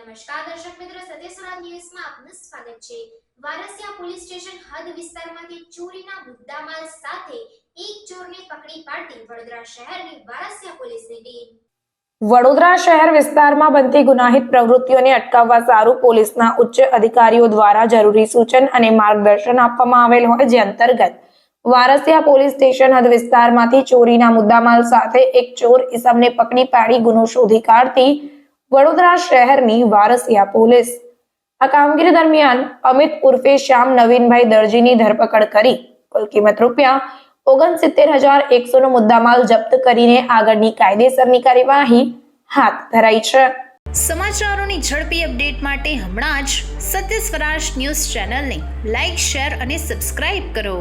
નમસ્કાર દર્શક મિત્રો, સત્યસુરા ન્યૂઝમાં આપનું સ્વાગત છે. વારસિયા પોલીસ સ્ટેશન હદ વિસ્તારમાંથી ચોરીના મુદ્દામાલ સાથે એક ચોરને પકડી પાડતી વડોદરા શહેરની વારસિયા પોલીસની ટીમ. વડોદરા શહેર વિસ્તારમાં બનતી ગુનાહિત પ્રવૃત્તિઓને અટકાવવા સારું પોલીસના ઉચ્ચ અધિકારીઓ દ્વારા જરૂરી સૂચન અને માર્ગદર્શન આપવામાં આવેલ હોય જે અંતર્ગત વારસિયા પોલીસ સ્ટેશન હદ વિસ્તારમાંથી ચોરીના મુદ્દામાલ સાથે એક ચોર ઇસમને પકડી પાડી ગુનો શોધી કાઢતી વડોદરા શહેરની વારસિયા પોલીસ. આ કામગીરી દરમિયાન અમિત ઉર્ફે શ્યામ નવીનભાઈ દરજીની ધરપકડ કરી, કુલ કિંમત રૂપિયા ઓગણસિત્તેર હજાર એકસો નો મુદ્દામાલ જપ્ત કરીને આગળની કાયદેસરની કાર્યવાહી હાથ ધરાઈ છે. સમાચારોની ઝડપી અપડેટ માટે હમણાં જ સત્ય સ્વરાજ ન્યૂઝ ચેનલને લાઇક શેર અને સબસ્ક્રાઇબ કરો.